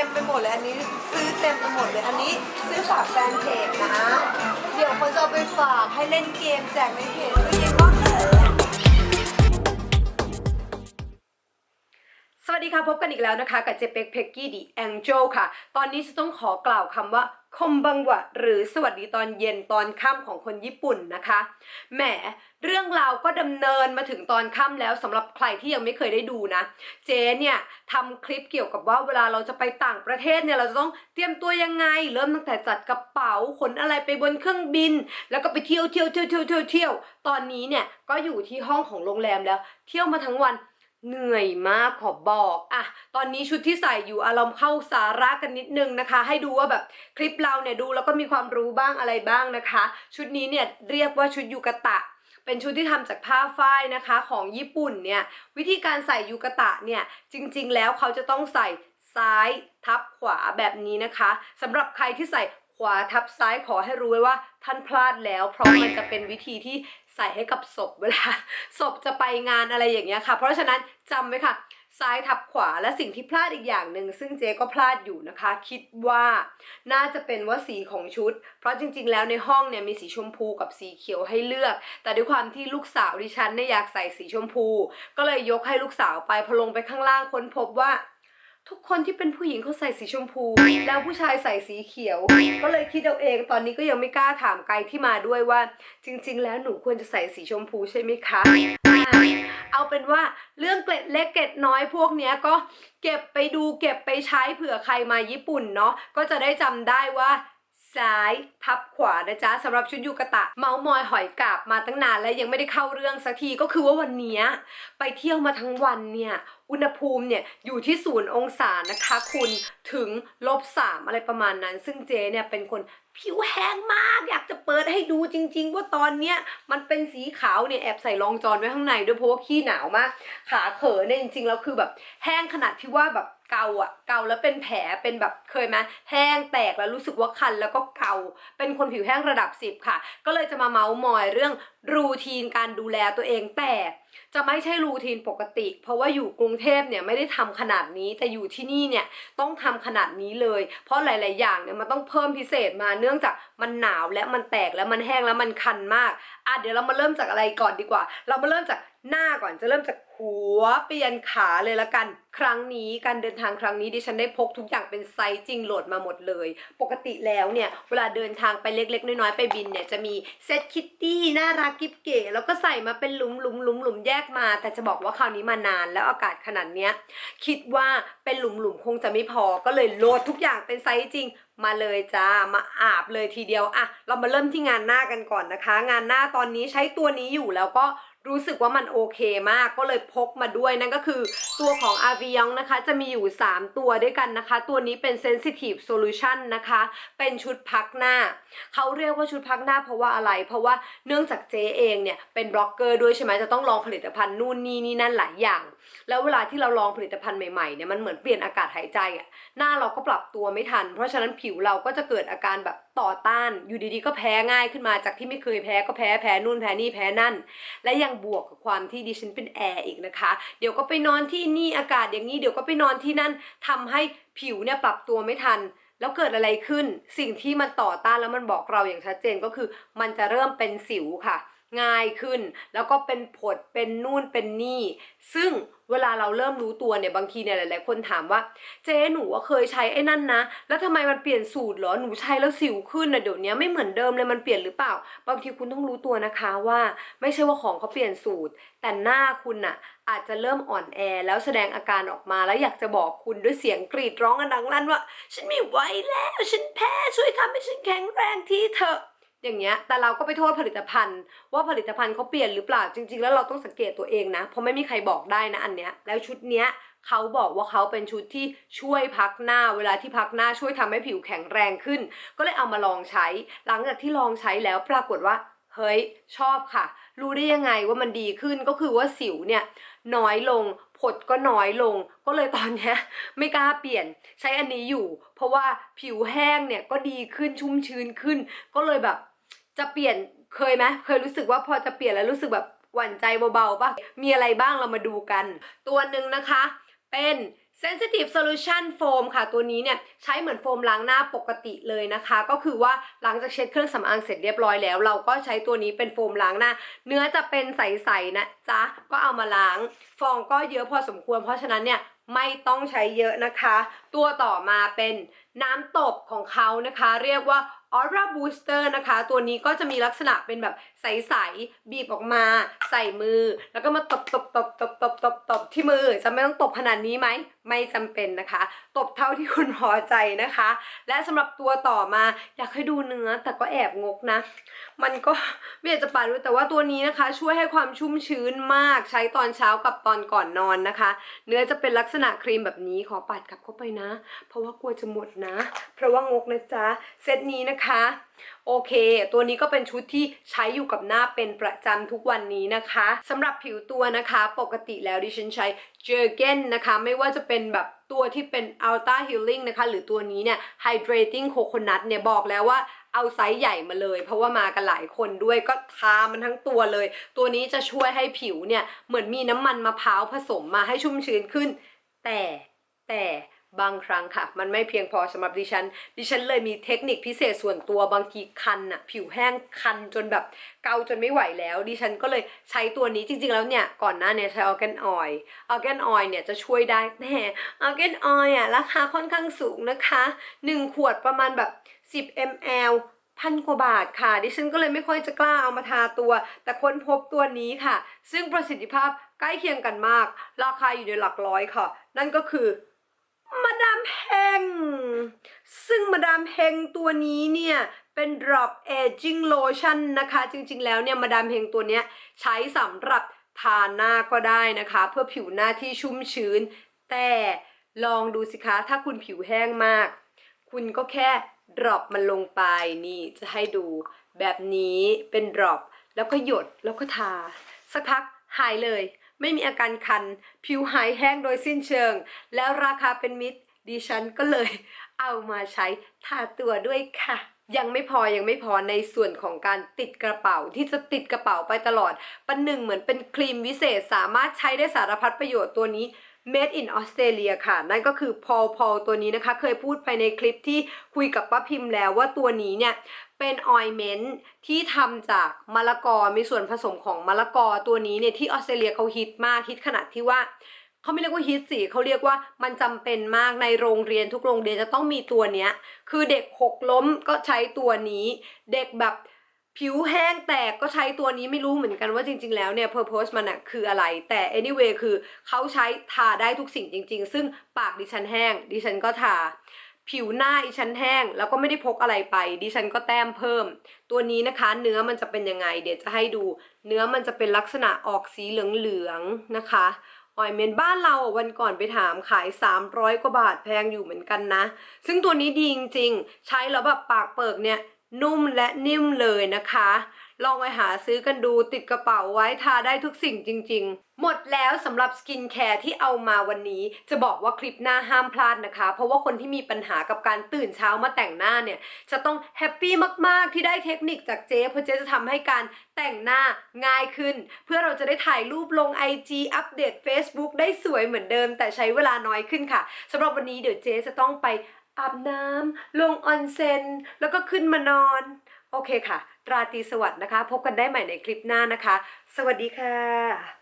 ็มไปหมดเลยอันนี้ซื้อเต็มไปหมดเลยอันนี้ซื้อฝากแฟนเพจนะ เดี๋ยวคนจะเอาไปฝากให้เล่นเกมแจกในเพจก็ยังว่า วัสดีค่ะ พบกันอีกแล้วนะคะ กับเจเป็กเพ็กกี้ดีแองเจลค่ะ ตอนนี้จะต้องขอกล่าวคำว่าคมบังวะหรือสวัสดีตอนเย็นตอนค่ำของคนญี่ปุ่นนะคะ แหม เรื่องราวก็ดำเนินมาถึงตอนค่ำแล้วสำหรับใครที่ยังไม่เคยได้ดูนะ เจ๊เนี่ยทำคลิปเกี่ยวกับว่าเวลาเราจะไปต่างประเทศเนี่ยเราจะต้องเตรียมตัวยังไง เริ่มตั้งแต่จัดกระเป๋าขนอะไรไปบนเครื่องบิน แล้วก็ไปเที่ยวเที่ยวเที่ยวเที่ยวเที่ยวเที่ยวตอนนี้เนี่ยก็อยู่ที่ห้องของโรงแรมแล้ว เที่ยวมาทั้งวัน เหนื่อยมากขอบอกอะตอนนี้ชุดที่ใส่อยู่อารมณ์เข้าสาระกันนิดนึงนะคะ ให้ดูว่าแบบคลิปเราเนี่ยดูแล้วก็มีความรู้บ้างอะไรบ้างนะคะ ชุดนี้เนี่ยเรียกว่าชุดยูกะตะ เป็นชุดที่ทำจากผ้าฝ้ายนะคะ ของญี่ปุ่นเนี่ยวิธีการใส่ยูกะตะเนี่ยจริง ๆ แล้วเขาจะต้องใส่ซ้ายทับขวาแบบนี้นะคะสำหรับใครที่ใส่ขวาทับซ้ายขอให้รู้ไว้ว่าท่านพลาดแล้ว เพราะมันจะเป็นวิธีที่ ใส่ให้กับศพเวลาศพจะไปงานอะไรอย่างเงี้ยค่ะ เพราะฉะนั้นจำไว้ค่ะ ซ้ายทับขวาและสิ่งที่พลาดอีกอย่างหนึ่งซึ่งเจ๊ก็พลาดอยู่นะคะ คิดว่าน่าจะเป็นว่าสีของชุด เพราะจริงๆ แล้วในห้องเนี่ยมีสีชมพูกับสีเขียวให้เลือก แต่ด้วยความที่ลูกสาวดิฉันเนี่ยอยากใส่สีชมพู ก็เลยยกให้ลูกสาวไปพอลงไปข้างล่างค้นพบว่า ทุกคนที่เป็นผู้หญิงเขาใส่สีชมพู แล้วผู้ชายใส่สีเขียว ก็เลยคิดเอาเองตอนนี้ก็ยังไม่กล้าถามไกลที่มาด้วยว่า จริง ๆ แล้วหนูควรจะใส่สีชมพูใช่ไหมคะเอาเป็นว่าเรื่องเกล็ดเล็กเกล็ดน้อยพวกเนี้ยก็เก็บไปดูเก็บไปใช้เผื่อใครมาญี่ปุ่นเนาะก็จะได้จำได้ว่าซ้ายทับขวานะจ๊ะสำหรับชุดยูกะตะ เมามอยหอยกาบมาตั้งนานแล้วยังไม่ได้เข้าเรื่องสักทีก็คือว่าวันนี้ไปเที่ยวมาทั้งวันเนี่ย อุณหภูมิเนี่ยอยู่ที่ศูนย์องศานะคะคุณถึงลบสามอะไรประมาณนั้น ซึ่งเจเนี่ยเป็นคนผิวแห้งมากอยากจะเปิดให้ดูจริง ๆ ว่าตอนเนี้ยมันเป็นสีขาวเนี่ยแอบใส่รองจอนไว้ข้างในด้วยเพราะว่าขี้หนาวมาก ขาเขอเนี่ยจริงๆแล้วคือแบบแห้งขนาดที่ว่าแบบเกาอะเกาแล้วเป็นแผลเป็นแบบเคยไหมแห้งแตกแล้วรู้สึกว่าคันแล้วก็เกาเป็นคนผิวแห้งระดับ 10 ค่ะ ก็เลยจะมาเมาส์มอยเรื่องรูทีนการดูแลตัวเองแต่จะไม่ใช่รูทีนปกติ เพราะว่าอยู่กรุงเทพเนี่ยไม่ได้ทำขนาดนี้ แต่อยู่ที่นี่เนี่ยต้องทำขนาดนี้เลย เพราะหลาย ๆ อย่างเนี่ยมันต้องเพิ่มพิเศษมาเนื่องจากมันหนาวและมันแตกและมันแห้งแล้วมันคันมากอะเดี๋ยวเรามาเริ่มจากอะไรก่อนดีกว่า เรามาเริ่มจาก หน้าก่อนจะเริ่มจากหัวเปลี่ยนขาเลยละกัน ครั้งนี้การเดินทางครั้งนี้ดิฉันได้พกทุกอย่างเป็นไซส์จริงโหลดมาหมดเลย ปกติแล้วเนี่ยเวลาเดินทางไปเล็กๆ น้อยๆไปบินเนี่ยจะมีเซตคิตตี้น่ารักกิ๊บเก๋แล้วก็ใส่มาเป็นหลุมหลุมหลุมหลุมแยกมา แต่จะบอกว่าคราวนี้มานานแล้วอากาศขนาดเนี้ยคิดว่าเป็นหลุมหลุมๆคงจะไม่พอก็เลยโหลดทุกอย่างเป็นไซส์จริงมาเลยจ้า มาอาบเลยทีเดียวอะเรามาเริ่มที่งานหน้ากันก่อนนะคะ งานหน้าตอนนี้ใช้ตัวนี้อยู่แล้วก็ รู้สึกว่ามันโอเคมากก็เลยพกมาด้วยนั่นก็คือตัวของ a v i o n นะคะ จะมีอยู่ 3 ตัวด้วยกันนะคะ ตัวนี้เป็น Sensitive Solution นะคะ เป็นชุดพักหน้า เขาเรียกว่าชุดพักหน้าเพราะว่าอะไร เพราะว่าเนื่องจากเจเองเนี่ย เป็นบล็อกเกอร์ด้วยใช่ไหมจะต้องลองผลิตภัณฑ์นู่นนี่นี่นั่นหลายอย่าง แล้วเวลาที่เราลองผลิตภัณฑ์ใหม่ๆเนี่ยมันเหมือนเปลี่ยนอากาศหายใจอะหน้าเราก็ปรับตัวไม่ทัน เพราะฉะนั้นผิวเราก็จะเกิดอาการแบบ ต่อต้าน อยู่ดีๆก็แพ้ง่ายขึ้นมาจากที่ไม่เคยแพ้ก็แพ้แพ้นู่นแพ้นี่แพ้นั่น และยังบวกกับความที่ดิฉันเป็นแอร์อีกนะคะ เดี๋ยวก็ไปนอนที่นี่อากาศอย่างนี้เดี๋ยวก็ไปนอนที่นั่นทำให้ผิวเนี่ยปรับตัวไม่ทันแล้วเกิดอะไรขึ้น สิ่งที่มันต่อต้านแล้วมันบอกเราอย่างชัดเจนก็คือ มันจะเริ่มเป็นสิวค่ะ ง่ายขึ้น แล้วก็เป็นผดเป็นนู่นเป็นนี่ ซึ่งเวลาเราเริ่มรู้ตัวเนี่ยบางทีเนี่ยหลาย ๆ คนถามว่า เจ๊หนูว่าเคยใช้ไอ้นั่นนะ แล้วทำไมมันเปลี่ยนสูตรเหรอหนูใช้แล้วสิวขึ้นนะเดี๋ยวนี้ไม่เหมือนเดิมเลยมันเปลี่ยนหรือเปล่า บางทีคุณต้องรู้ตัวนะคะว่า ไม่ใช่ว่าของเขาเปลี่ยนสูตร แต่หน้าคุณน่ะอาจจะเริ่มอ่อนแอแล้วแสดงอาการออกมาแล้วอยากจะบอกคุณด้วยเสียงกรีดร้องกันดังลั่นว่า ฉันไม่ไหวแล้ว ฉันแพ้ช่วยทำให้ฉันแข็งแรงทีเถอะ อย่างเงี้ย แต่เราก็ไปโทษผลิตภัณฑ์ ว่าผลิตภัณฑ์เขาเปลี่ยนหรือเปล่า จริง ๆ แล้วเราต้องสังเกตตัวเองนะ เพราะไม่มีใครบอกได้นะอันเนี้ย แล้วชุดเนี้ยเขาบอกว่าเขาเป็นชุดที่ช่วยพักหน้า เวลาที่พักหน้าช่วยทำให้ผิวแข็งแรงขึ้น ก็เลยเอามาลองใช้ หลังจากที่ลองใช้แล้วปรากฏว่า เฮ้ย ชอบค่ะ รู้ได้ยังไงว่ามันดีขึ้นก็คือว่าสิวเนี่ยน้อยลง ผดก็น้อยลง ก็เลยตอนนี้ไม่กล้าเปลี่ยนใช้อันนี้อยู่ เพราะว่าผิวแห้งเนี่ยก็ดีขึ้นชุ่มชื้นขึ้น ก็เลยแบบ จะเปลี่ยนเคยไหมเคยรู้สึกว่าพอจะเปลี่ยนแล้วรู้สึกแบบหวั่นใจเบาๆป่ะมีอะไรบ้างเรามาดูกัน ตัวหนึ่งนะคะ เป็น Sensitive Solution Foam ค่ะ ตัวนี้เนี่ยใช้เหมือนโฟมล้างหน้าปกติเลยนะคะ ก็คือว่าหลังจากเช็ดเครื่องสำอางเสร็จเรียบร้อยแล้ว เราก็ใช้ตัวนี้เป็นโฟมล้างหน้า เนื้อจะเป็นใสๆนะจ๊ะ ก็เอามาล้าง ฟองก็เยอะพอสมควร เพราะฉะนั้นเนี่ยไม่ต้องใช้เยอะนะคะ ตัวต่อมาเป็นน้ำตบของเขานะคะ เรียกว่า Aura Booster นะคะ ตัวนี้ก็จะมีลักษณะเป็นแบบใสๆบีบออกมาใส่มือ แล้วก็มาตบตบตบตบตบตบตบที่มือจะไม่ต้องตบขนาดนี้ไหม ไม่จำเป็นนะคะ ตบเท่าที่คุณพอใจนะคะ และสำหรับตัวต่อมาอยากให้ดูเนื้อแต่ก็แอบงกนะ มันก็ไม่อยากจะปาดด้วยแต่ว่าตัวนี้นะคะ ช่วยให้ความชุ่มชื้นมากใช้ตอนเช้ากับตอนก่อนนอนนะคะ เนื้อจะเป็นลักษณะครีมแบบนี้ขอปัดกลับเข้าไปนะ เพราะว่ากลัวจะหมดนะ เพราะว่างกนะจ๊ะเซตนี้นะคะ โอเค ตัวนี้ก็เป็นชุดที่ใช้อยู่กับหน้าเป็นประจำทุกวันนี้นะคะสำหรับผิวตัวนะคะปกติแล้วดิฉันใช้เจอเกนนะคะ ไม่ว่าจะเป็นแบบตัวที่เป็น Ultra Healing นะคะ หรือตัวนี้เนี่ย Hydrating Coconut เนี่ย บอกแล้วว่าเอาไซส์ใหญ่มาเลย เพราะว่ามากันหลายคนด้วยก็ทามันทั้งตัวเลย ตัวนี้จะช่วยให้ผิวเนี่ย เหมือนมีน้ำมันมะพร้าวผสมมาให้ชุ่มชื้นขึ้น แต่แต่ บางครั้งค่ะ มันไม่เพียงพอสำหรับดิฉัน ดิฉันเลยมีเทคนิคพิเศษส่วนตัวบางทีคันอะผิวแห้งคันจนแบบเกาจนไม่ไหวแล้ว ดิฉันก็เลยใช้ตัวนี้จริง ๆ แล้วเนี่ย ก่อนหน้าเนี่ยใช้ออร์แกนออยล์ออร์แกนออยล์เนี่ยจะช่วยได้แน่ออร์แกนออยล์อะราคาค่อนข้างสูงนะคะ 1 ขวดประมาณแบบ 10 ml พันกว่าบาทค่ะ ดิฉันก็เลยไม่ค่อยจะกล้าเอามาทาตัว แต่ค้นพบตัวนี้ค่ะ ซึ่งประสิทธิภาพใกล้เคียงกันมาก ราคาอยู่ในหลักร้อยค่ะ นั่นก็คือ มาดามเฮง ซึ่งมาดามเฮงตัวนี้เนี่ยเป็น drop aging lotion นะคะ จริงๆ แล้วเนี่ยมาดามเฮงตัวเนี้ยใช้สำหรับทาหน้าก็ได้นะคะ เพื่อผิวหน้าที่ชุ่มชื้น แต่ลองดูสิคะ ถ้าคุณผิวแห้งมาก คุณก็แค่ drop มันลงไปนี่จะให้ดูแบบนี้เป็น drop แล้วก็หยดแล้วก็ทา สักพักหายเลย ไม่มีอาการคัน ผิวหายแห้งโดยสิ้นเชิง แล้วราคาเป็นมิตรดิฉันก็เลยเอามาใช้ทาตัวด้วยค่ะ ยังไม่พอยังไม่พอในส่วนของการติดกระเป๋าที่จะติดกระเป๋าไปตลอดปันหนึ่งเหมือนเป็นครีมวิเศษสามารถใช้ได้สารพัดประโยชน์ตัวนี้ Made in Australia ค่ะ นั่นก็คือ Paul Paul ตัวนี้นะคะ เคยพูดไปในคลิปที่คุยกับป้าพิมพ์แล้วว่าตัวนี้เนี่ยเป็นออยเมนต์ที่ทำจากมะละกอมีส่วนผสมของมะละกอตัวนี้เนี่ยที่ออสเตรเลียเขาฮิตมากฮิตขนาดที่ว่าเขาไม่เรียกว่าฮิตสิเขาเรียกว่ามันจำเป็นมากในโรงเรียนทุกโรงเรียนจะต้องมีตัวเนี้ย คือเด็กหกล้มก็ใช้ตัวนี้ เด็กแบบ ผิวแห้งแตกก็ใช้ตัวนี้ไม่รู้เหมือนกันว่าจริง ๆ แล้วเนี่ย purpose มันอะคืออะไร แต่ anyway คือเขาใช้ทาได้ทุกสิ่งจริง ๆ ซึ่งปากดิฉันแห้ง ดิฉันก็ทา ผิวหน้าดิฉันแห้ง แล้วก็ไม่ได้พกอะไรไป ดิฉันก็แต้มเพิ่ม ตัวนี้นะคะเนื้อมันจะเป็นยังไง เดี๋ยวจะให้ดู เนื้อมันจะเป็นลักษณะออกสีเหลืองๆนะคะออยเมนบ้านเราวันก่อนไปถามขาย 300 กว่าบาทแพงอยู่เหมือนกันนะ ซึ่งตัวนี้ดีจริงๆ ใช้แล้วแบบปากเปิกเนี่ย นุ่มและนิ่มเลยนะคะ ลองไปหาซื้อกันดูติดกระเป๋าไว้ทาได้ทุกสิ่งจริง ๆ หมดแล้วสำหรับสกินแคร์ที่เอามาวันนี้ จะบอกว่าคลิปหน้าห้ามพลาดนะคะ เพราะว่าคนที่มีปัญหากับการตื่นเช้ามาแต่งหน้าเนี่ย จะต้องแฮปปี้มากๆ ที่ได้เทคนิคจากเจ๊เพราะเจ๊จะทำให้การแต่งหน้าง่ายขึ้น เพื่อเราจะได้ถ่ายรูปลง IG อัปเดต Facebook ได้สวยเหมือนเดิม แต่ใช้เวลาน้อยขึ้นค่ะสำหรับวันนี้เดี๋ยวเจ๊จะต้องไป อาบน้ำลงออนเซ็นแล้วก็ขึ้นมานอน โอเคค่ะ ราตรีสวัสดิ์นะคะ พบกันได้ใหม่ในคลิปหน้านะคะ สวัสดีค่ะ